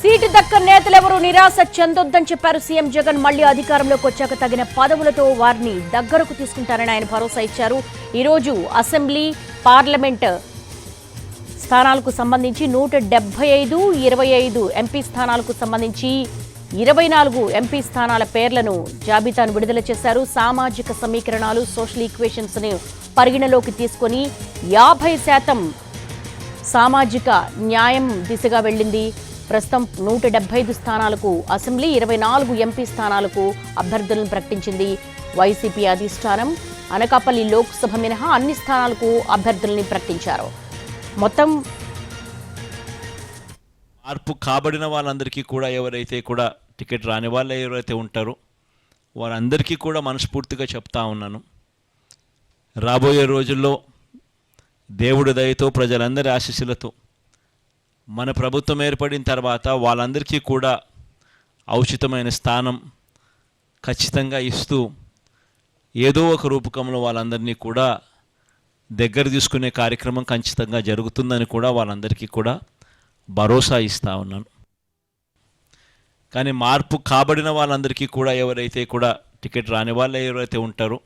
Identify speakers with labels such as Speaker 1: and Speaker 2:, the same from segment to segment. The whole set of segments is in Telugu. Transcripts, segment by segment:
Speaker 1: సీటు దక్క నేతలెవరూ నిరాశ చెందొద్దని చెప్పారు సీఎం జగన్. మళ్ళీ అధికారంలోకి వచ్చాక తగిన పదవులతో వారిని దగ్గరకు తీసుకుంటారని ఆయన భరోసా ఇచ్చారు. ఈరోజు అసెంబ్లీ పార్లమెంట్ స్థానాలకు సంబంధించి నూట డెబ్బై ఐదు ఇరవై ఐదు ఎంపీ స్థానాలకు సంబంధించి ఇరవై నాలుగు ఎంపీ స్థానాల పేర్లను జాబితాను విడుదల చేశారు. సామాజిక సమీకరణాలు సోషల్ ఈక్వేషన్స్ని పరిగణలోకి తీసుకొని యాభై శాతం సామాజిక న్యాయం దిశగా వెళ్ళింది. ప్రస్తుతం నూట డెబ్బై ఐదు స్థానాలకు అసెంబ్లీ ఇరవై నాలుగు ఎంపీ స్థానాలకు అభ్యర్థులను ప్రకటించింది వైసీపీ అధిష్టానం. అనకాపల్లి లోక్సభ మినహా అన్ని స్థానాలకు అభ్యర్థుల్ని ప్రకటించారు. మొత్తం
Speaker 2: మార్పు కాబడిన వాళ్ళందరికీ కూడా ఎవరైతే కూడా టికెట్ రాని వాళ్ళు ఎవరైతే ఉంటారో వారందరికీ కూడా మనస్ఫూర్తిగా చెప్తా ఉన్నాను. రాబోయే రోజుల్లో దేవుడి దయతో ప్రజలందరి ఆశీస్సులతో మన ప్రభుత్వం ఏర్పడిన తర్వాత వాళ్ళందరికీ కూడా ఔచితమైన స్థానం ఖచ్చితంగా ఇస్తూ ఏదో ఒక రూపకంలో వాళ్ళందరినీ కూడా దగ్గర తీసుకునే కార్యక్రమం ఖచ్చితంగా జరుగుతుందని కూడా వాళ్ళందరికీ కూడా భరోసా ఇస్తూ ఉన్నాను. కానీ మార్పు కాబడిన వాళ్ళందరికీ కూడా ఎవరైతే కూడా టికెట్ రాని వాళ్ళు ఎవరైతే ఉంటారో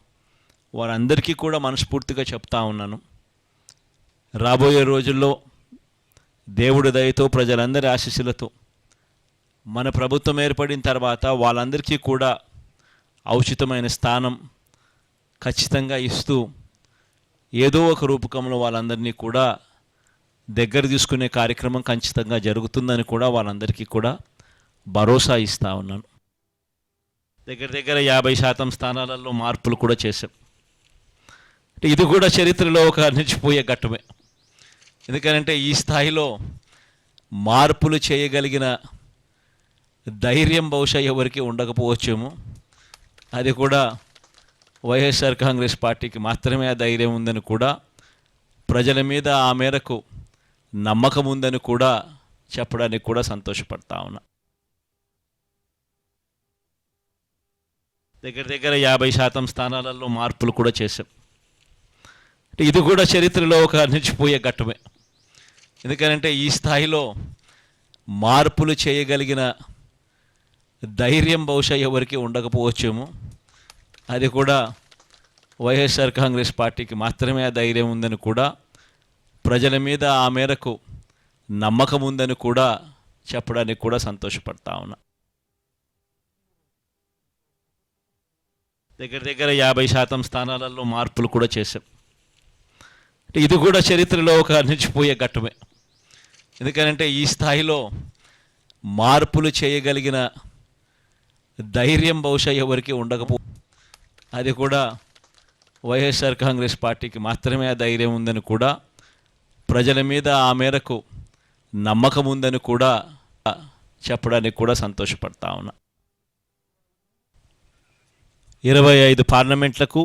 Speaker 2: వారందరికీ కూడా మనస్ఫూర్తిగా చెప్తా ఉన్నాను. రాబోయే రోజుల్లో దేవుడి దయతో ప్రజలందరి ఆశీస్సులతో మన ప్రభుత్వం ఏర్పడిన తర్వాత వాళ్ళందరికీ కూడా ఔచితమైన స్థానం ఖచ్చితంగా ఇస్తూ ఏదో ఒక రూపకంలో వాళ్ళందరినీ కూడా దగ్గర తీసుకునే కార్యక్రమం ఖచ్చితంగా జరుగుతుందని కూడా వాళ్ళందరికీ కూడా భరోసా ఇస్తూ ఉన్నాను. దగ్గర దగ్గర యాభై శాతం స్థానాలలో మార్పులు కూడా చేశాం. ఇది కూడా చరిత్రలో ఒక నిలిచిపోయే ఘట్టమే. ఎందుకంటే ఈ స్థాయిలో మార్పులు చేయగలిగిన ధైర్యం బహుశా ఎవరికి ఉండకపోవచ్చేమో. అది కూడా వైఎస్ఆర్ కాంగ్రెస్ పార్టీకి మాత్రమే ఆ ధైర్యం ఉందని కూడా ప్రజల మీద ఆ మేరకు నమ్మకం ఉందని కూడా చెప్పడానికి కూడా సంతోషపడతా ఉన్నా. దగ్గర దగ్గర యాభై శాతం స్థానాలలో మార్పులు కూడా చేశాం. ఇది కూడా చరిత్రలో ఒక నిలిచిపోయే ఘట్టమే. ఎందుకంటే ఈ స్థాయిలో మార్పులు చేయగలిగిన ధైర్యం బహుశా ఎవరికి ఉండకపోవచ్చేమో. అది కూడా వైఎస్ఆర్ కాంగ్రెస్ పార్టీకి మాత్రమే ఆ ధైర్యం ఉందని కూడా ప్రజల మీద ఆ మేరకు నమ్మకం ఉందని కూడా చెప్పడానికి కూడా సంతోషపడతా ఉన్నా. దగ్గర దగ్గర యాభై శాతం స్థానాలలో మార్పులు కూడా చేశాం. ఇది కూడా చరిత్రలో ఒక నిలిచిపోయే ఘట్టమే. ఎందుకంటే ఈ స్థాయిలో మార్పులు చేయగలిగిన ధైర్యం బహుశా ఎవరికి ఉండకపో అది కూడా వైఎస్ఆర్ కాంగ్రెస్ పార్టీకి మాత్రమే ఆ ధైర్యం ఉందని కూడా ప్రజల మీద ఆ మేరకు నమ్మకం ఉందని కూడా చెప్పడానికి కూడా సంతోషపడతా ఉన్నా. ఇరవై ఐదు పార్లమెంట్లకు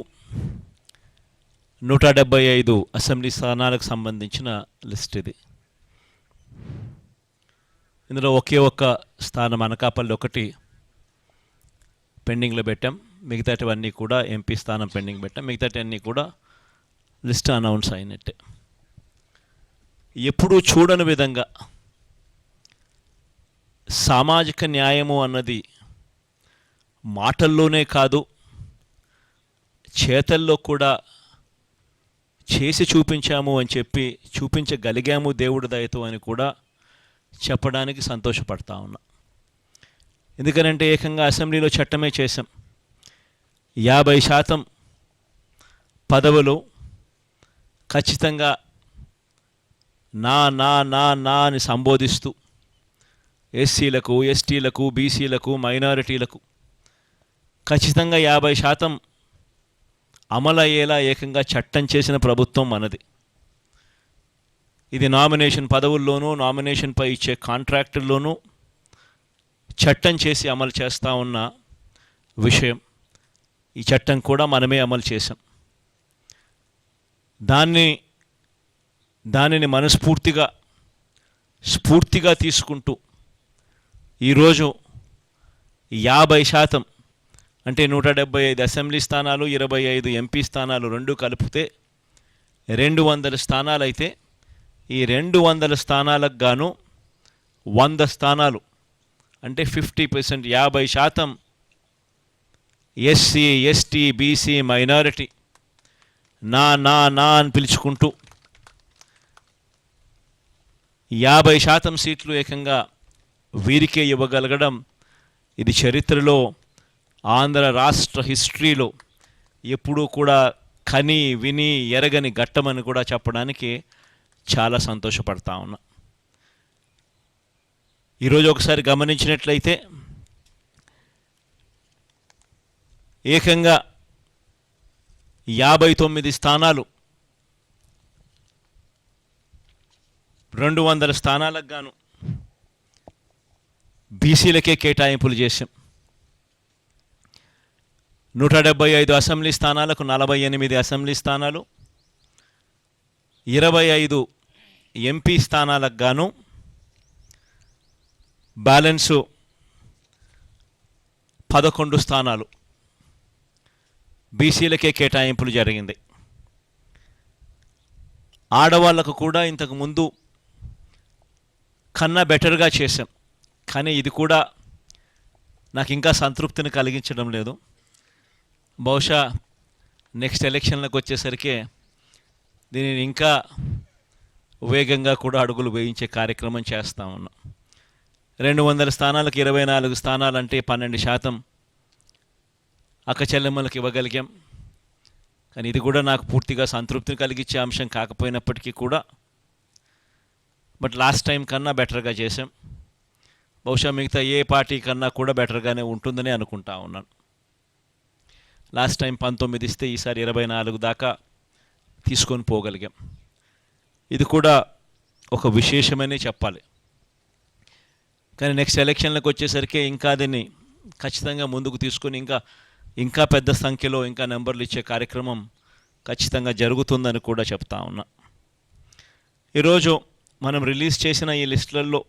Speaker 2: నూట డెబ్బై ఐదు అసెంబ్లీ స్థానాలకు సంబంధించిన లిస్ట్ ఇది. ఇందులో ఒకే ఒక్క స్థానం అనకాపల్లి ఒకటి పెండింగ్లో పెట్టాం. మిగతాటివన్నీ కూడా ఎంపీ స్థానం పెండింగ్ పెట్టాం. మిగతాటివన్నీ కూడా లిస్ట్ అనౌన్స్ అయినట్టే. ఎప్పుడూ చూడని విధంగా సామాజిక న్యాయము అన్నది మాటల్లోనే కాదు చేతల్లో కూడా చేసి చూపించాము అని చెప్పి చూపించగలిగాము దేవుడి దయతో అని కూడా చెప్పడానికి సంతోషపడతా ఉన్నా. ఎందుకనంటే ఏకంగా అసెంబ్లీలో చట్టమే చేశాం. యాభై శాతం పదవులు ఖచ్చితంగా నా నా నా నా అని సంబోధిస్తూ ఎస్సీలకు ఎస్టీలకు బీసీలకు మైనారిటీలకు ఖచ్చితంగా యాభై శాతం అమలయ్యేలా ఏకంగా చట్టం చేసిన ప్రభుత్వం మనది. ఇది నామినేషన్ పదవుల్లోనూ నామినేషన్పై ఇచ్చే కాంట్రాక్టుల్లోనూ చట్టం చేసి అమలు చేస్తూ ఉన్న విషయం. ఈ చట్టం కూడా మనమే అమలు చేసాం దాన్ని దానిని మనస్ఫూర్తిగా స్ఫూర్తిగా తీసుకుంటూ ఈరోజు యాభై శాతం అంటే నూట డెబ్బై ఐదు అసెంబ్లీ స్థానాలు ఇరవై ఐదు ఎంపీ స్థానాలు రెండు కలిపితే రెండు వందల స్థానాలు అయితే ఈ రెండు వందల స్థానాలకు గాను వంద స్థానాలు అంటే ఫిఫ్టీ పర్సెంట్ యాభై శాతం ఎస్సీ ఎస్టీ బీసీ మైనారిటీ నా నా నా అని పిలుచుకుంటూ యాభై శాతం సీట్లు ఏకంగా వీరికే ఇవ్వగలగడం ఇది చరిత్రలో ఆంధ్ర రాష్ట్ర హిస్టరీలో ఎప్పుడూ కూడా కని విని ఎరగని ఘట్టమని కూడా చెప్పడానికి చాలా సంతోషపడతా ఉన్నా. ఈరోజు ఒకసారి గమనించినట్లయితే ఏకంగా యాభై తొమ్మిది స్థానాలు రెండు వందల స్థానాలకు గాను బీసీలకే కేటాయింపులు చేశాం. నూట డెబ్బై ఐదు అసెంబ్లీ స్థానాలకు నలభై ఎనిమిది అసెంబ్లీ స్థానాలు ఇరవై ఐదు ఎంపీ స్థానాలకు గాను బ్యాలెన్సు పదకొండు స్థానాలు బీసీలకే కేటాయింపులు జరిగింది. ఆడవాళ్ళకు కూడా ఇంతకు ముందు కన్నా బెటర్గా చేశాం. కానీ ఇది కూడా నాకు ఇంకా సంతృప్తిని కలిగించడం లేదు. బహుశా నెక్స్ట్ ఎలక్షన్లకు వచ్చేసరికి దీనిని ఇంకా వేగంగా కూడా అడుగులు వేయించే కార్యక్రమం చేస్తా ఉన్నాం. రెండు వందల స్థానాలకు ఇరవై నాలుగు స్థానాలంటే పన్నెండు శాతం అక్క చెల్లెమ్మలకు ఇవ్వగలిగాం. కానీ ఇది కూడా నాకు పూర్తిగా సంతృప్తిని కలిగించే అంశం కాకపోయినప్పటికీ కూడా బట్ లాస్ట్ టైం కన్నా బెటర్గా చేసాం బహుశా మిగతా ఏ పార్టీ కన్నా కూడా బెటర్గానే ఉంటుందని అనుకుంటా ఉన్నాను. లాస్ట్ టైం పంతొమ్మిది ఇస్తే ఈసారి ఇరవై నాలుగు దాకా తీసుకొని పోగలిగాం. ఇది కూడా ఒక విశేషమనే చెప్పాలి. కానీ నెక్స్ట్ ఎలక్షన్లకు వచ్చేసరికి ఇంకా దీన్ని ఖచ్చితంగా ముందుకు తీసుకొని ఇంకా ఇంకా పెద్ద సంఖ్యలో ఇంకా నెంబర్లు ఇచ్చే కార్యక్రమం ఖచ్చితంగా జరుగుతుందని కూడా చెప్తా ఉన్నా. ఈరోజు మనం రిలీజ్ చేసిన ఈ లిస్టులలో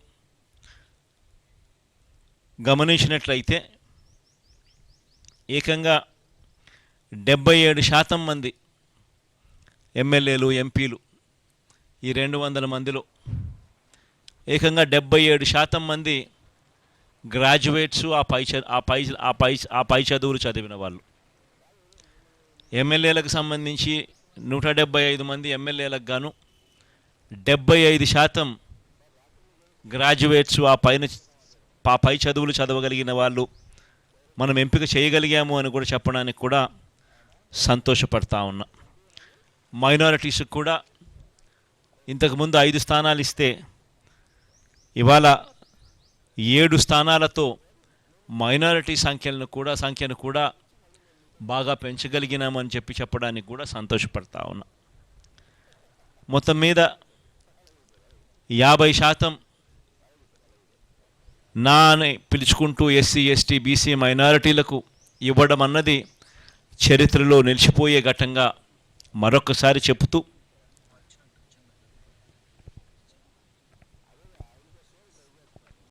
Speaker 2: గమనించినట్లయితే ఏకంగా డెబ్బై ఏడు శాతం మంది ఎమ్మెల్యేలు ఎంపీలు ఈ రెండు వందల మందిలో ఏకంగా డెబ్బై ఏడు శాతం మంది గ్రాడ్యుయేట్స్ ఆ పై ఆ పై ఆ పై ఆ పై చదువులు చదివిన వాళ్ళు. ఎమ్మెల్యేలకు సంబంధించి నూట డెబ్బై ఐదు మంది ఎమ్మెల్యేలకు గాను డెబ్బై ఐదు శాతం గ్రాడ్యుయేట్స్ ఆ పైన ఆ పై చదువులు చదవగలిగిన వాళ్ళు మనం ఎంపిక చేయగలిగాము అని కూడా చెప్పడానికి కూడా సంతోషపడతా ఉన్నా. మైనారిటీస్కి కూడా ఇంతకుముందు ఐదు స్థానాలు ఇస్తే ఇవాళ ఏడు స్థానాలతో మైనారిటీ సంఖ్యలను కూడా సంఖ్యను కూడా బాగా పెంచగలిగినామని చెప్పి చెప్పడానికి కూడా సంతోషపడతా ఉన్నా. మొత్తం మీద యాభై శాతం నా అని పిలుచుకుంటూ ఎస్సీ ఎస్టీ బీసీ మైనారిటీలకు ఇవ్వడం అన్నది చరిత్రలో నిలిచిపోయే ఘటంగా మరొకసారి చెబుతూ